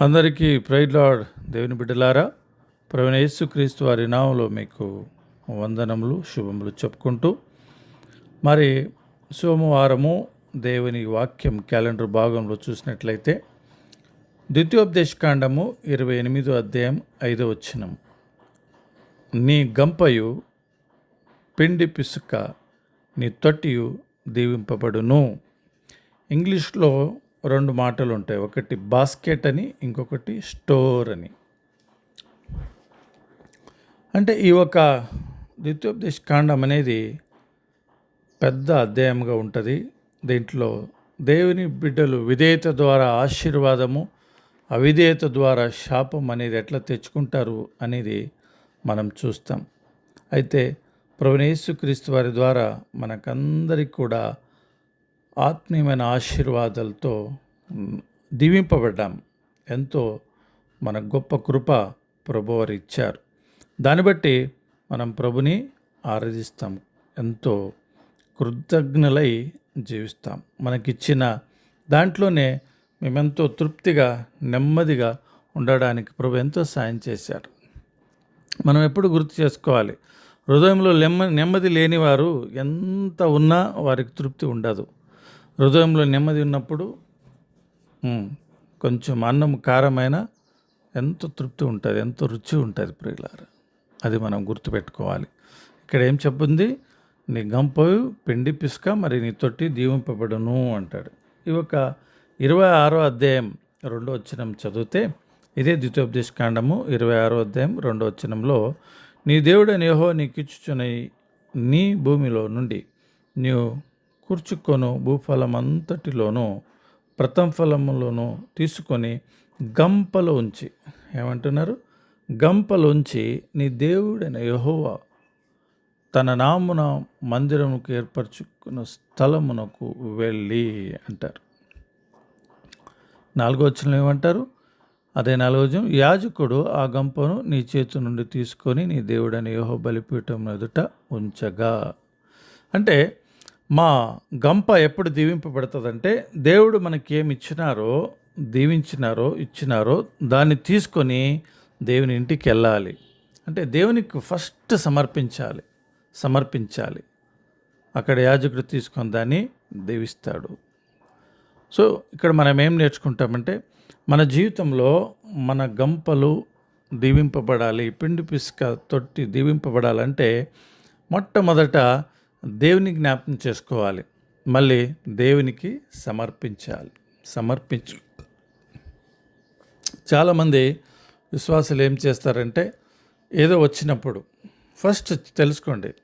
అందరికీ pride lord దేవుని బిడ్డలారా ప్రవీణ యేసుక్రీస్తు వారి నామంలో మీకు వందనములు శుభములు చెప్పుకుంటూ మరి సోమవారము దేవుని వాక్యం క్యాలెండర్ భాగంలో చూసినట్లయితే ద్వితీయోపదేశకాండము ఇరవై ఎనిమిదో అధ్యాయం ఐదో వచ్చినం నీ గంపయు పిండి పిసుక నీ తొట్టియు దీవింపబడును. ఇంగ్లీష్లో రెండు మాటలు ఉంటాయి ఒకటి బాస్కెట్ అని ఇంకొకటి స్టోర్ అని. అంటే ఈ ఒక ద్వితీయోపదేశ కాండం అనేది పెద్ద అధ్యాయంగా ఉంటుంది. దీంట్లో దేవుని బిడ్డలు విధేయత ద్వారా ఆశీర్వాదము అవిధేయత ద్వారా శాపం అనేది ఎట్లా తెచ్చుకుంటారు అనేది మనం చూస్తాం. అయితే ప్రవణేశ్వక్రీస్తు వారి ద్వారా మనకందరికి కూడా ఆత్మీయమైన ఆశీర్వాదాలతో దీవింపబడ్డాం. ఎంతో మన గొప్ప కృప ప్రభువారు ఇచ్చారు. దాన్ని బట్టి మనం ప్రభుని ఆరాధిస్తాం. ఎంతో కృతజ్ఞులై జీవిస్తాం. మనకిచ్చిన దాంట్లోనే మేమెంతో తృప్తిగా నెమ్మదిగా ఉండడానికి ప్రభు ఎంతో సాయం చేశారు. మనం ఎప్పుడు గుర్తు చేసుకోవాలి? హృదయంలో నెమ్మ నెమ్మది లేనివారు ఎంత ఉన్నా వారికి తృప్తి ఉండదు. హృదయంలో నెమ్మది ఉన్నప్పుడు కొంచెం అన్నం కారమైన ఎంతో తృప్తి ఉంటుంది ఎంతో రుచి ఉంటుంది ప్రియులారా. అది మనం గుర్తుపెట్టుకోవాలి. ఇక్కడ ఏం చెప్పింది? నీ గంపయు పిండి పిసుక మరి నీ తొట్టి దీవింపబడును అంటాడు. ఈ ఒక ఇరవై ఆరో అధ్యాయం రెండో వచ్చినం చదివితే ఇదే ద్వితీయోపదేశకాండము ఇరవై ఆరో అధ్యాయం రెండో వచ్చినంలో నీ దేవుడని యెహోవా నీకు ఇచ్చుచున్న నీ భూమిలో నుండి. నీవు కూర్చుకొను భూఫలం అంతటిలోనూ ప్రథమ ఫలములోనూ తీసుకొని గంపలో ఉంచి ఏమంటున్నారు? గంపలోంచి నీ దేవుడైన యహోవా తన నామున మందిరముకు ఏర్పరచుకున్న స్థలమునకు వెళ్ళి అంటారు. నాలుగో వచ్చిన ఏమంటారు? అదే నాలుగో యాజకుడు ఆ గంపను నీ చేతి నుండి తీసుకొని నీ దేవుడని యోహో బలిపీఠం ఎదుట ఉంచగా. అంటే మా గంప ఎప్పుడు దీవింపబడుతుందంటే దేవుడు మనకి ఏమి ఇచ్చినారో దీవించినారో ఇచ్చినారో దాన్ని తీసుకొని దేవుని ఇంటికి వెళ్ళాలి అంటే దేవునికి ఫస్ట్ సమర్పించాలి సమర్పించాలి. అక్కడ యాజకుడు తీసుకొని దాన్ని దీవిస్తాడు. సో ఇక్కడ మనం ఏం నేర్చుకుంటామంటే మన జీవితంలో మన గంపలు దీవింపబడాలి పిండి పిసుక తొట్టి దీవింపబడాలంటే మొట్టమొదట దేవుని జ్ఞాపకం చేసుకోవాలి. మళ్ళీ దేవునికి సమర్పించాలి. సమర్పించు. చాలామంది విశ్వాసులు ఏం చేస్తారంటే ఏదో వచ్చినప్పుడు ఫస్ట్ తెలుసుకోండి.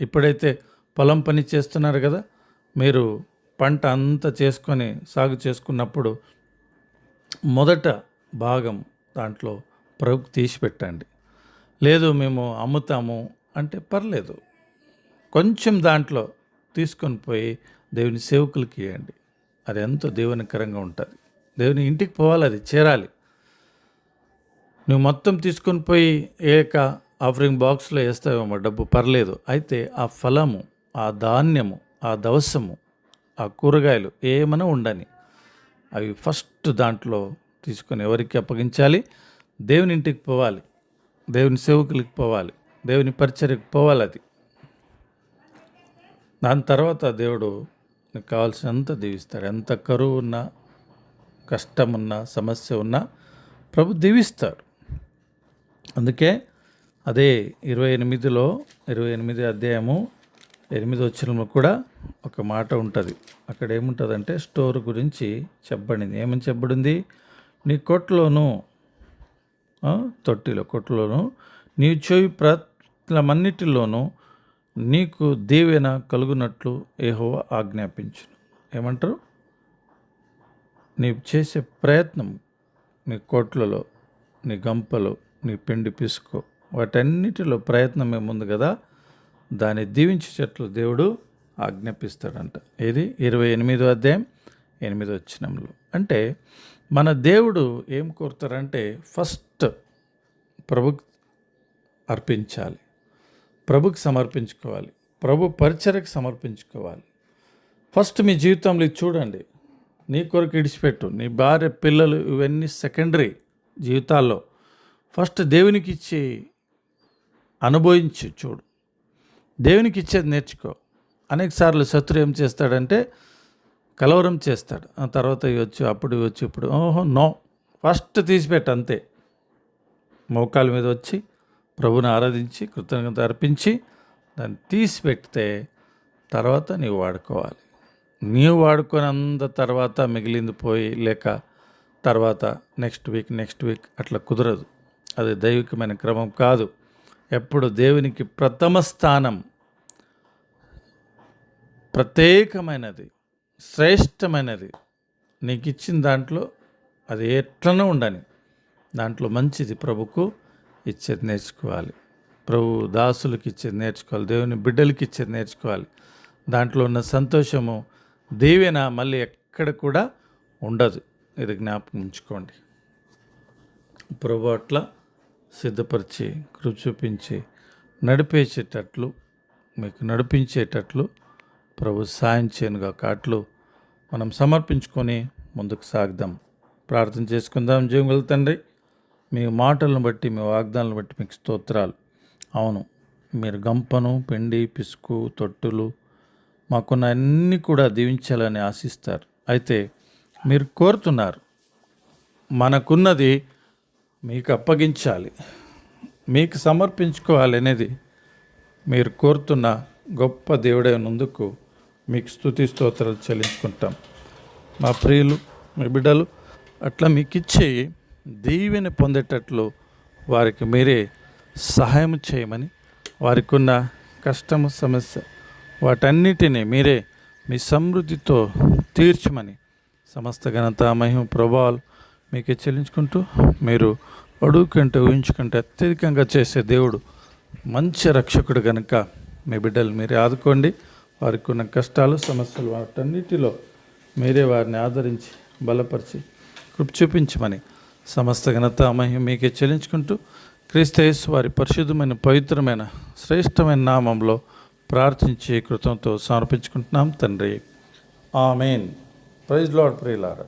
ఇప్పుడైతే పొలం పని చేస్తున్నారు కదా మీరు పంట అంతా చేసుకొని సాగు చేసుకున్నప్పుడు మొదట భాగం దాంట్లో ప్రభుకి తీసి పెట్టండి లేదు మేము అమ్ముతాము అంటే పర్లేదు. కొంచెం దాంట్లో తీసుకొని పోయి దేవుని సేవకులకి ఇవ్వండి. అది ఎంతో దేవునికరంగా ఉంటుంది. దేవుని ఇంటికి పోవాలి అది చేరాలి. నువ్వు మొత్తం తీసుకొని పోయి ఏక ఆఫరింగ్ బాక్స్లో వేస్తావేమో డబ్బు పర్లేదు. అయితే ఆ ఫలము ఆ ధాన్యము ఆ దవసము ఆ కూరగాయలు ఏమైనా ఉండని అవి ఫస్ట్ దాంట్లో తీసుకొని ఎవరికి అప్పగించాలి? దేవుని ఇంటికి పోవాలి. దేవుని సేవకులకి పోవాలి. దేవుని పరిచర్యకు పోవాలి అది. దాని తర్వాత దేవుడు నీకు కావాల్సినంత దీవిస్తాడు. ఎంత కరువు ఉన్నా కష్టం ఉన్నా సమస్య ఉన్నా ప్రభు దీవిస్తాడు. అందుకే అదే ఇరవై ఎనిమిదిలో ఇరవై ఎనిమిది అధ్యాయము ఎనిమిది వచ్చిన కూడా ఒక మాట ఉంటుంది. అక్కడ ఏముంటుందంటే స్టోర్ గురించి చెప్పబడింది. ఏమని చెప్పబడింది? నీ కొట్లోను తొట్టిలో కొట్లోను నీవు చెవి ప్రత్లమన్నిటిలోనూ నీకు దీవెన కలుగునట్లు ఏహో ఆజ్ఞాపించును. ఏమంటారు? నీవు చేసే ప్రయత్నం నీ కోట్లలో నీ గంపలు నీ పిండి పిసుకో వాటన్నిటిలో ప్రయత్నం ఏముంది కదా దాన్ని దీవించేటట్లు దేవుడు ఆజ్ఞాపిస్తాడంట. ఇది ఇరవై ఎనిమిదో అధ్యాయం ఎనిమిదో వచ్చినంలో అంటే మన దేవుడు ఏం కోరుతారంటే ఫస్ట్ ప్రభుకి అర్పించాలి. ప్రభుకి సమర్పించుకోవాలి. ప్రభు పరిచరకు సమర్పించుకోవాలి. ఫస్ట్ మీ జీవితంలో ఇది చూడండి. నీ కొరకు ఇడిచిపెట్టు. నీ భార్య పిల్లలు ఇవన్నీ సెకండరీ జీవితాల్లో. ఫస్ట్ దేవునికి ఇచ్చి అనుభవించి చూడు. దేవునికి ఇచ్చేది నేర్చుకో. అనేక సార్లు శత్రు ఏం చేస్తాడంటే కలవరం చేస్తాడు. ఆ తర్వాత ఇవ్వచ్చు అప్పుడు ఇవి వచ్చి ఇప్పుడు ఓహో నో. ఫస్ట్ తీసిపెట్టు అంతే. మోకాల మీద వచ్చి ప్రభుని ఆరాధించి కృతజ్ఞత అర్పించి దాన్ని తీసి పెడితే తర్వాత నీవు వాడుకోవాలి. నీవు వాడుకున్నంత తర్వాత మిగిలింది పోయి లేక తర్వాత నెక్స్ట్ వీక్ నెక్స్ట్ వీక్ అట్లా కుదరదు. అది దైవికమైన క్రమం కాదు. ఎప్పుడు దేవునికి ప్రథమ స్థానం ప్రత్యేకమైనది శ్రేష్టమైనది నీకు ఇచ్చిన దాంట్లో అది ఎట్లనో ఉండని. దాంట్లో మంచిది ప్రభుకు ఇచ్చేది నేర్చుకోవాలి. ప్రభు దాసులకు ఇచ్చేది నేర్చుకోవాలి. దేవుని బిడ్డలకి ఇచ్చేది నేర్చుకోవాలి. దాంట్లో ఉన్న సంతోషము దీవెన మళ్ళీ ఎక్కడ కూడా ఉండదు. ఇది జ్ఞాపకం ఉంచుకోండి. ప్రభు అట్లా సిద్ధపరిచి కృప చూపించి నడిపేసేటట్లు మీకు నడిపించేటట్లు ప్రభు సాయం చేయనుగా కాట్లు మనం సమర్పించుకొని ముందుకు సాగుదాం. ప్రార్థన చేసుకుందాం. జీవం తండ్రి. మీ మాటలను బట్టి మీ వాగ్దానాలను బట్టి మీకు స్తోత్రాలు. అవును మీరు గంపను పిండి పిసుకు తొట్టులు మాకున్న అన్నీ కూడా దీవించాలని ఆశిస్తారు. అయితే మీరు కోరుతున్నారు మనకున్నది మీకు అప్పగించాలి మీకు సమర్పించుకోవాలి అనేది మీరు కోరుతున్న గొప్ప దేవుడైనందుకు మీకు స్తుతి స్తోత్రాలు చెల్లించుకుంటాం. మా ప్రియులు మీ బిడ్డలు అట్లా మీకు ఇచ్చి దీవెని పొందేటట్లు వారికి మీరే సహాయం చేయమని వారికి ఉన్న కష్టము సమస్య వాటన్నిటినీ మీరే మీ సమృద్ధితో తీర్చమని సమస్త ఘనత మహిమ ప్రభావాలు మీకే చెల్లించుకుంటూ మీరు అడుగుకంటే ఊహించుకుంటే అత్యధికంగా చేసే దేవుడు మంచి రక్షకుడు కనుక మీ బిడ్డలు మీరే ఆదుకోండి. వారికి ఉన్న కష్టాలు సమస్యలు వాటన్నిటిలో మీరే వారిని ఆదరించి బలపరిచి కృప చూపించమని సమస్త ఘనత మహిమ మీకే చెల్లించుకుంటూ క్రీస్తయేసు వారి పరిశుద్ధమైన పవిత్రమైన శ్రేష్టమైన నామంలో ప్రార్థించి కృతంతో సమర్పించుకుంటున్నాం తండ్రి. ఆమెన్. ప్రైజ్ లాడ్ ప్రియులారా.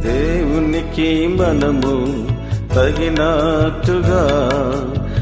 దేవునికి మనము తగినట్టుగా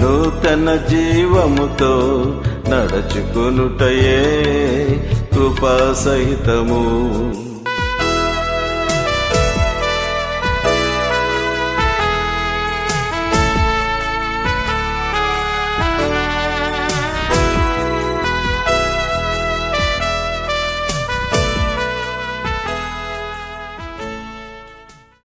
నూతన జీవముతో నడచుకొనుటయే కృపా సహితము